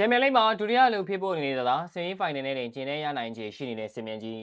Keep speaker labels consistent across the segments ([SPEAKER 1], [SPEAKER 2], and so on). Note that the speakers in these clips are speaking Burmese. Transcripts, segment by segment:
[SPEAKER 1] ချန်ပီယံလိဂ်မှာဒုတိယလူဖြစ်ဖို့နေနေတာဆီမီဖိုင်နယ်နဲ့တင်ကျင်းနေရနိုင်ခြေရှိနေတဲ့စင်မြန်ကြီး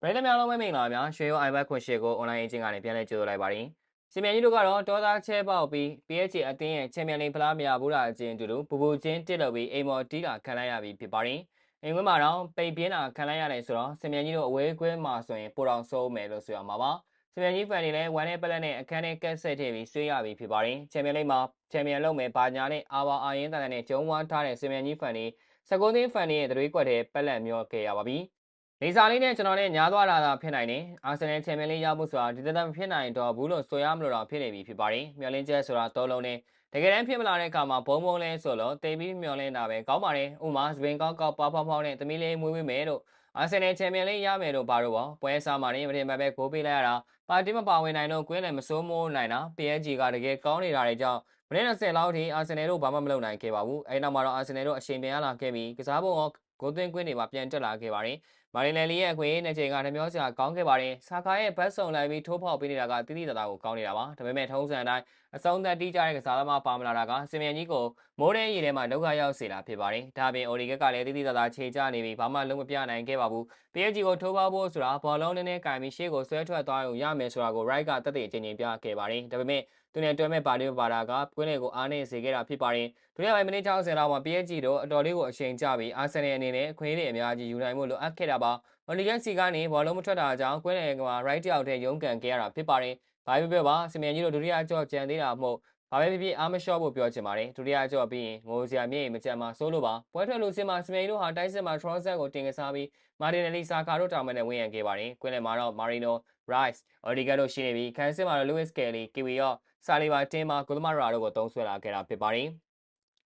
[SPEAKER 1] ပရိသတ်များလုံးပဲမင်္ဂလာပါဗျာရွှေရော iPad ခွန်ရှေကို online အချင်းကနေပြန်လည်ကြိုဆိုလိုက်ပါတယ်စင်မြန်ကြီးတို့ကတော့တောသားချဲပေါက်ပြီး PSG အသင်းရဲ့ချန်ပီယံလိဂ်ဖလားမရဘူးတာအချင်းတူတူပူပူချင်းတစ်လို့ပြီးအိမ်မော်တီးတာခံလိုက်ရပြီးဖြစ်ပါတယ်အိမ်ခွင်းမှာတော့ပိတ်ပြင်းတာခံလိုက်ရတယ်ဆိုတော့စင်မြန်ကြီးတို့အဝေးကွင်းမှာဆိုရင်ပိုတော်ဆုံးမယ်လို့ဆိုရမှာပါ စင်မြန်ကြီးဖန်တွေလည်းဝမ်းနဲ့ပလက်နဲ့အခန်းနဲ့ကက်ဆက်ထည့်ပြီးဆွေးရပြီးဖြစ်ပါတယ်ချန်ပီယံလိဂ်မှာချန်ပီယံလုံးမဲ့ဘာညာနဲ့အာဝါအာရင်တန်တဲ့ကျုံဝမ်းထားတဲ့စင်မြန်ကြီးဖန်တွေစကုန်းသိန်းဖန်ရဲ့သွေးကွက်တဲ့ပက်လက်မျောခဲ့ရပါပြီ။နေစာလေးနဲ့ကျွန်တော်နဲ့ညားသွားတာသာဖြစ်နိုင်တယ်။အာဆင်နယ်ချန်ပီယံလိရဖို့ဆိုတာဒီတသက်မဖြစ်နိုင်တော့ဘူးလို့ဆိုရမလို့တော့ဖြစ်နေပြီဖြစ်ပါတယ်။မျော်လင့်ချက်ဆိုတာသုံးလုံးနဲ့တကယ်တမ်းဖြစ်မလာတဲ့အခါမှာဘုံဘုံလဲဆိုလို့တိတ်ပြီးမျော်လင့်တာပဲကောင်းပါတယ်။ဥမာစပင်ကောက်ကောက်ပေါပေါပေါနဲ့သမီးလေးမွေးမွေးမယ်လို့ အာဆင်နယ်ချန်ပီယံလိရမယ်လို့ပါတော့ပေါ့ပွဲစားမှာနေမတင်မဲ့ပဲဂိုးပေးလိုက်ရတာပါတီမပါဝင်နိုင်တော့ကွင်းလည်းမစိုးမိုးနိုင်တာ PSG ကတကယ်ကောင်းနေတာတွေကြောင့်မနေ့20လောက်ထိအာဆင်နယ်တို့ဘာမှမလုပ်နိုင်ခဲ့ပါဘူး။အဲဒီနောက်မှာတော့အာဆင်နယ်တို့အချိန်ပြန်ရလာခဲ့ပြီးကစားပုံရောဂိုးသွင်းကွင်းတွေမှာပြန်တက်လာခဲ့ပါတယ်။ မာရီနယ်လီရဲ့အခွင့်အရေးနဲ့ချိန်ကနှမျောစရာကောင်းခဲ့ပါတယ်။ဆာကာရဲ့ဘတ်စုံလိုက်ပြီးထိုးဖောက်ပေးနေတာကတိတိတသားကိုကောင်းနေတာပါ။ဒါပေမဲ့ထုံးစံတိုင်းအဆုံးသက်တီးကြတဲ့ကစားသမားပါမလာတာကစင်မြန်ကြီးကိုမိုးတဲ့ရေထဲမှာဒုက္ခရောက်စေတာဖြစ်ပါတယ်။ဒါပြင်အိုရီကက်ကလည်းတိတိတသားခြေချနေပြီးဘာမှလုံးမပြနိုင်ခဲ့ပါဘူး။ PSG ကိုထိုးပေါက်ဖို့ဆိုတာဘောလုံးနည်းနည်းကင်ပြီးရှေ့ကိုဆွဲထွက်သွားရုံရမယ်ဆိုတာကို Right ကတက်တဲ့အချိန်ချင်းပြခဲ့ပါတယ်။ဒါပေမဲ့သူနဲ့တွဲမဲ့ပါတီပါတာကကွင်းလေကိုအားနေစေခဲ့တာဖြစ်ပါတယ်။ဒုတိယပိုင်းမိနစ်60လောက်မှာ PSG တို့အတော်လေးကိုအချိန်ကျပြီးအာဆင်နယ်အနေနဲ့အခွင့်အရေးအများကြီးယူနိုင်မှုလိုအပ်ခဲ့တာပါ။မော်လီဂန်စီကနေဘောလုံးမထွက်တာကြောင့်ကွင်းလေကမှာ right တယောက်တည်းရုန်းကန်ခဲ့ရတာဖြစ်ပါတယ်။ဘာပဲပြောပါစင်မြန်ကြီးတို့ဒုတိယကြော့ကြံသေးတာမဟုတ်ဘာပဲဖြစ်ဖြစ်အားမလျှော့ဖို့ပြောချင်ပါတယ်ဒုတိယကြော့ပြီးရင်ငိုစရာမြေမကြမ်းမှာစိုးလို့ပါပွဲထွက်လို့စင်မှာစပိန်တို့ဟာတိုက်စစ်မှာ Trozet ကိုတင်ကစားပြီးမာတင်နယ်လီဆာကာတို့တောင်မနဲ့ဝင်ရန်ခဲ့ပါတယ်ကွင်းလယ်မှာတော့ Marino Rice Odegaard တို့ရှိနေပြီးခန်းစစ်မှာတော့ Lewis Kelly Kiwi ရောဆာလီဘာတင်မှာကိုသမရာတို့ကိုတုံးဆွဲလာခဲ့တာဖြစ်ပါတယ်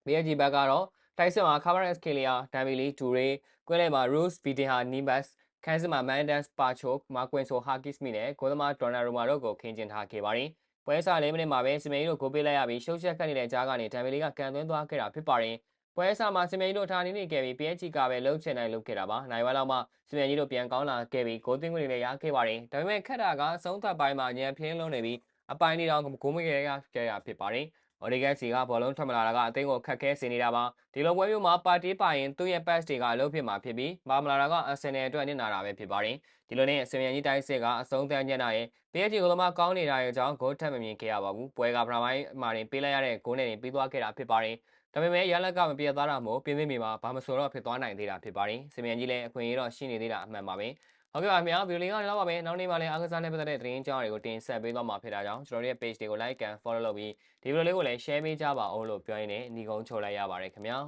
[SPEAKER 1] PSG ဘက်ကတော့တိုက်စစ်မှာ Cavaras Kelia Dambili Toure ကွင်းလယ်မှာ Rose Vitinha Nibas ခန်းစစ်မှာ Mendes Pacho Marquinhos Hakimi နဲ့ကိုသမ Donnarumma တို့ကိုခင်းကျင်းထားခဲ့ပါတယ်ပွဲစား၄မိနစ်မှာပဲစမိန်တို့ဂိုးပေးလိုက်ရပြီးရှုပ်ချက်ခတ်နေတဲ့ကြားကနေဒမ်ဘီလီကကန်သွင်းသွားခဲ့တာဖြစ်ပါတယ်။ပွဲစားမှာစမိန်တို့ထားနေနေခဲ့ပြီး PSG ကပဲလှုပ်ချင်နိုင်လုပ်ခဲ့တာပါ။နိုင်ဝဲလောက်မှစမိန်ကြီးတို့ပြန်ကောင်းလာခဲ့ပြီးဂိုးသွင်းခွင့်တွေလည်းရခဲ့ပါတယ်။ဒါပေမဲ့ခက်တာကအဆုံးသတ်ပိုင်းမှာညံပြင်းလုံးနေပြီးအပိုင်းလေးတော့ဂိုးမခဲ့ရခဲ့ရဖြစ်ပါတယ်။ အော်ဒီဂက်စီကဘောလုံးထွက်မလာတာကအသိန်းကိုခက်ခဲစေနေတာပါဒီလိုပွဲမျိုးမှာပါတီးပါရင်သူ့ရဲ့ pass တွေကအလုပ်ဖြစ်မှာဖြစ်ပြီးမာမလာတာကအဆင်နယ်အတွက်နစ်နာတာပဲဖြစ်ပါတယ်ဒီလိုနဲ့အစင်မြန်ကြီးတိုင်းစစ်ကအဆုံးသတ်ညက်နာရဲ့ PSG ကိုသမားကောင်းနေတာရဲ့အကြောင်းဂိုးထက်မမြင်ခဲ့ရပါဘူးပွဲကပထမပိုင်းမှာတင်ပေးလိုက်ရတဲ့ဂိုးနဲ့တင်ပြီးသွားခဲ့တာဖြစ်ပါတယ်ဒါပေမဲ့ရလက်ကမပြတ်သားတာမို့ပြင်းပြင်းမြေမှာဘာမဆိုတော့ဖြစ်သွားနိုင်သေးတာဖြစ်ပါတယ်စင်မြန်ကြီးလည်းအခွင့်အရေးတော့ရှိနေသေးတာအမှန်ပါပဲ ဟုတ်ကဲ့ပါခင်ဗျာဗီဒီယိုလေးကတော့ပါပဲနောက်နေ့မှလည်းအားကစားနဲ့ပတ်သက်တဲ့သတင်းကြောင်းတွေကိုတင်ဆက်ပေးသွားမှာဖြစ်တာကြောင့်ကျွန်တော်တို့ရဲ့ page တွေကို like and follow လုပ်ပြီးဒီဗီဒီယိုလေးကိုလည်း share ပေးကြပါအောင်လို့ပြောရင်းနဲ့ညီကုန်းချုပ်လိုက်ရပါတယ်ခင်ဗျာ